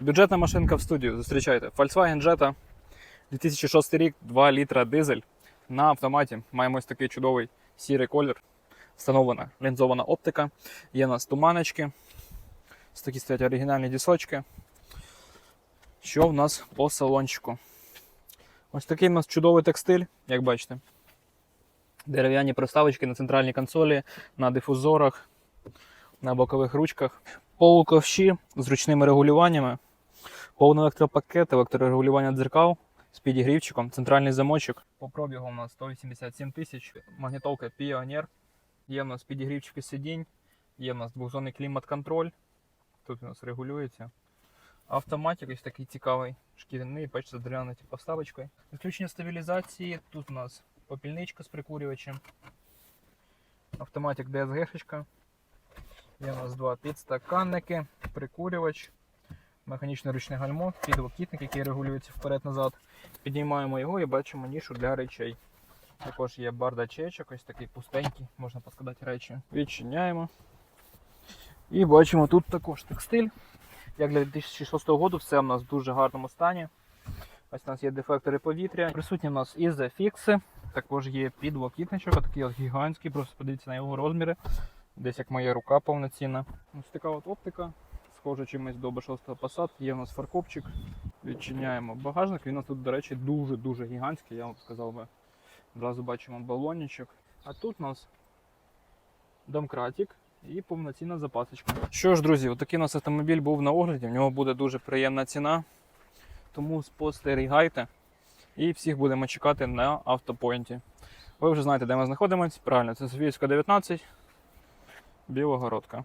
Бюджетна машинка в студію. Зустрічайте. Volkswagen Jetta 2006 рік, 2 літра дизель. На автоматі маємо ось такий чудовий сірий колір. Встановлена лінзована оптика. Є у нас туманочки. Ось такі стоять оригінальні дісочки. Що в нас по салончику? Ось такий у нас чудовий текстиль, як бачите. Дерев'яні проставочки на центральній консолі, на дифузорах, на бокових ручках. Полуковші з ручними регулюваннями, повний електропакет, електрорегулювання дзеркал з підігрівчиком, центральний замочок. По пробігу у нас 187 тисяч, магнітолка Pioneer. Є в нас підігрівчики сидінь, є в нас двохзонний клімат-контроль. Тут у нас регулюється. Автоматик ось такий цікавий, шкіряний, бачите, з дерев'яною типу, поставочкою. Відключення стабілізації. Тут у нас попільничка з прикурювачем. Автоматик DSG-шечка. Є у нас два підстаканники, прикурювач, механічне ручне гальмо, підлокітник, який регулюється вперед-назад. Піднімаємо його і бачимо нішу для речей. Також є бардачечок, ось такий пустенький, можна поскладати речі. Відчиняємо. І бачимо тут також текстиль. Як для 2006 року, все у нас в дуже гарному стані. Ось у нас є дефектори повітря. Присутні у нас ізофікси. Також є підлокітничок, такий гігантський, просто подивіться на його розміри. Десь як моя рука повноцінна. Ось така от оптика. Схоже чимось до B6 Passat. Є у нас фаркопчик. Відчиняємо багажник. Він у нас тут, до речі, дуже-дуже гігантський, я вам сказав би. Одразу бачимо балончик. А тут у нас домкратик і повноцінна запасочка. Що ж, друзі, отакий у нас автомобіль був на огляді. В нього буде дуже приємна ціна. Тому спостерігайте. І всіх будемо чекати на автопоінті. Ви вже знаєте, де ми знаходимося. Правильно, це Софіївська 19, Білогородка.